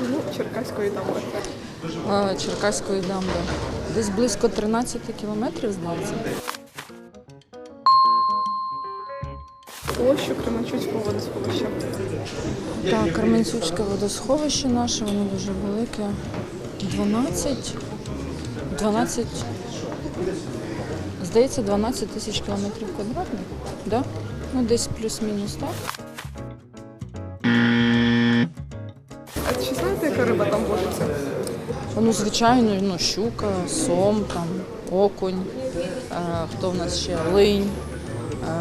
біля Черкаської дамби. Десь близько 13 кілометрів, здається. Площу Кременчуцького водосховища. Так, Карменцюцьке водосховище наше, воно дуже велике. 12, 12, здається, 12 тисяч кілометрів квадратних. Да? Ну, десь плюс-мінус, так? Яка риба там водиться? Ну, звичайно, ну, щука, сом, там, окунь, е, хто в нас ще линь, е,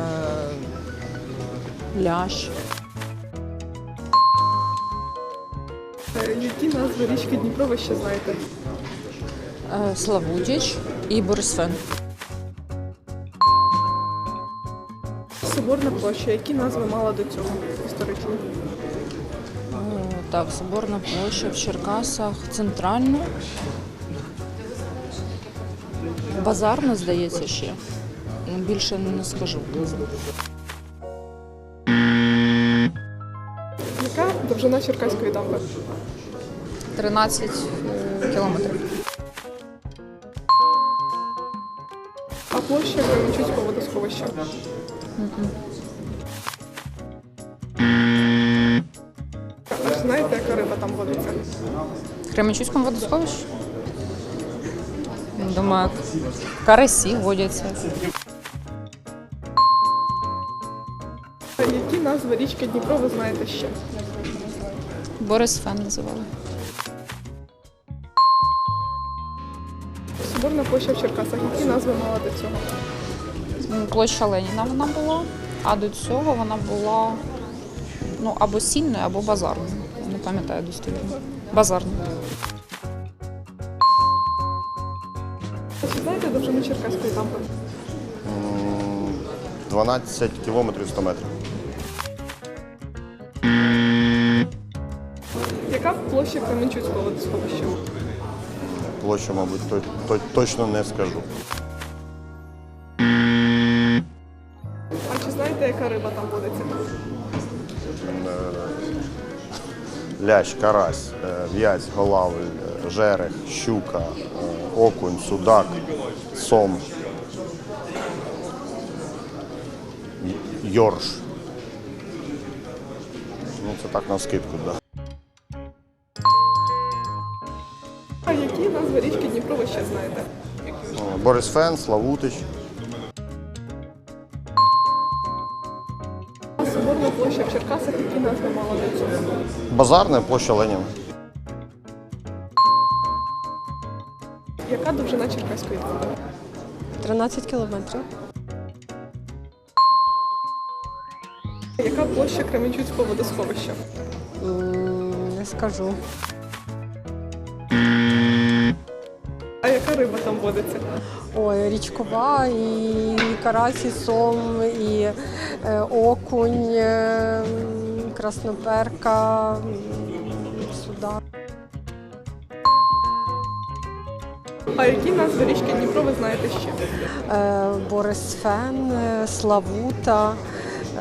лящ. Е, Які назви річки Дніпро ви ще знаєте? Е, Славутіч і Борисфен. Соборна площа. Які назви мала до цього історично? Так, Соборна площа в Черкасах, центральна. Базарна, здається, ще. Більше не скажу. Яка довжина Черкаської дамби? 13 е, кілометрів. А площа Кременчуцького водосховища? Там водиться? В Кременчуцькому водосховищі? Думаю, карасі водяться. Які назви річки Дніпро ви знаєте ще? Борисфен називали. Соборна площа в Черкасах. Які назви мала до цього? Площа Леніна вона була, а до цього вона була ну, або сільною, або базарною. Пам'ятаю достовірно. Базарною. А чи знаєте довжину Черкаської дамби? 12 кілометрів 100 метрів. Яка площа Кременчуцького водосховища? Площу, мабуть, то, то- точно не скажу. А чи знаєте, яка риба там водиться? Лящ, карась, е, в'язь, голавль, е, жерех, щука, е, окунь, судак, сом, йорш. Ну, це так на скидку, так. Да. А які назви річки Дніпро ви ще знаєте? Борис Фен, Славутич. Соборна площа в Черкасах, які назви мала до цього? Базарна площа Леніна. Яка довжина Черкаської дамби? 13 кілометрів. Яка площа Кременчуцького водосховища? Не скажу. А яка риба там водиться? Ой, річкова, і карась, і сом, і е, окунь, е, красноперка, м. А які назви річки Дніпро ви знаєте ще? Е, Борисфен, е, Славута,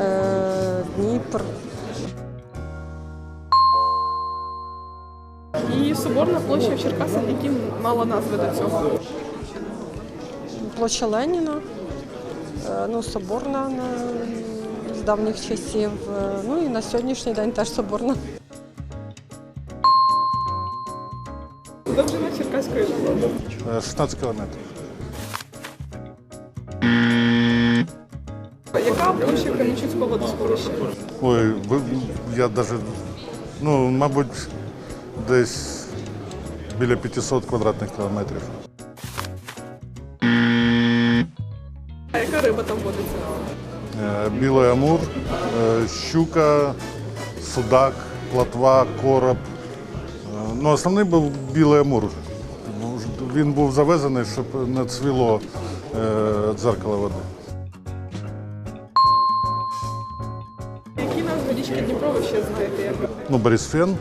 е, Дніпр. І Соборна площа в Черкасах, які мала назви до цього? Площа Леніна, ну, соборна давніх часів. е, Ну і на сьогоднішній день теж соборна. Довжина Черкаської. Е, 16 кілометрів. Яка площа Кременчуцького водосховища? Ой, я навіть, ну, мабуть, десь біля 500 квадратних кілометрів. А яка риба там водиться? Е, Білий амур, е, щука, судак, платва, короб. Е, Ну, основний був білий амур. Він був завезений, щоб не цвіло дзеркало води. Які назви річки Дніпро ви ще знаєте? Ну, Борисфен.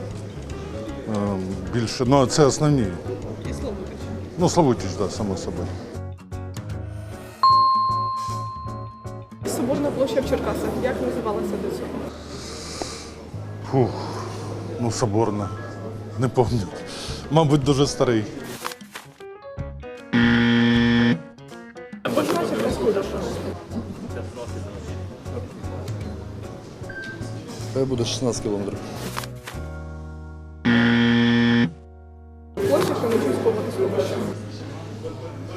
Більше, ну, це основні. І Славутич. Ну, Славутич, так, да, само собою. Соборна площа в Черкасах. Як називалася до цього? Фух, ну соборна. Не пам'ятаю. Мабуть, дуже старий. Хай буде 16 кілометрів.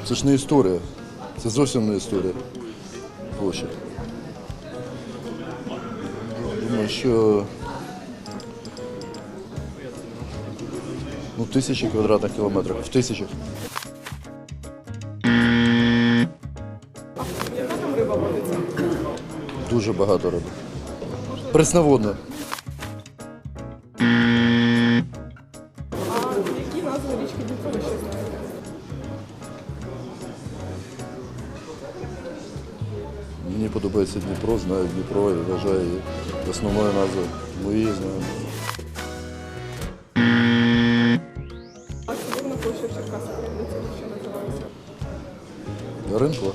Це ж не історія. Це зовсім не історія. Площа. Думаю, що ну, тисячі квадратних кілометрів. В тисячах. Там риба водиться? Дуже багато риби. Пресноводна. Подобається Дніпро, знаю Дніпро і вважаю її основною назвою. Ми її знаємо. Ринкова.